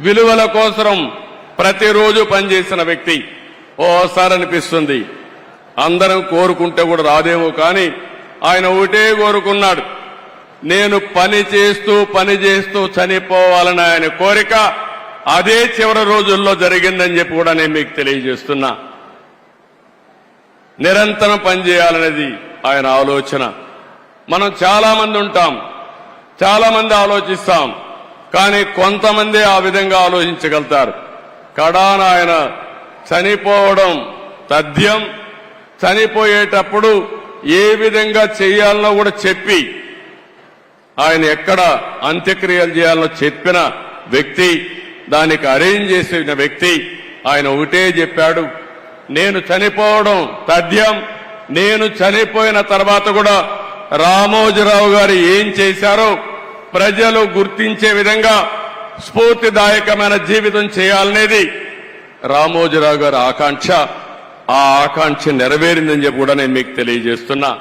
విలువల కోసం ప్రతిరోజు పనిచేసిన వ్యక్తి. ఓసారి అనిపిస్తుంది. అందరం కోరుకుంటే కూడా రాదేమో కానీ ఆయన ఒకటే కోరుకున్నాడు. నేను పని చేస్తూ పని చేస్తూ చనిపోవాలని ఆయన కోరిక అదే చివరి రోజుల్లో జరిగిందని చెప్పి కూడా నేను మీకు తెలియజేస్తున్నా. నిరంతరం పనిచేయాలనేది ఆయన ఆలోచన. మనం చాలా మంది ఉంటాం. చాలా మంది ఆలోచిస్తాం. కానీ కొంతమంది ఆ విధంగా ఆలోచించగలుగుతారు. కడాన ఆయన చనిపోవడం తథ్యం. చనిపోయేటప్పుడు ఏ విధంగా చేయాలనో కూడా చెప్పి ఆయన ఎక్కడ అంత్యక్రియలు చేయాలనో చెప్పిన వ్యక్తి దానికి అరేంజ్ చేసిన వ్యక్తి ఆయన ఒకటే చెప్పాడు నేను చనిపోవడం తథ్యం. నేను చనిపోయిన తర్వాత కూడా రామోజీరావు గారు ఏం చేశారో ప్రజలు గుర్తించే విధంగా స్ఫూర్తిదాయకమైన జీవితం చేయాలనేది రామోజీరావు గారి ఆకాంక్ష. ఆ ఆకాంక్ష నెరవేరిందని చెప్పి కూడా నేను మీకు తెలియజేస్తున్నా.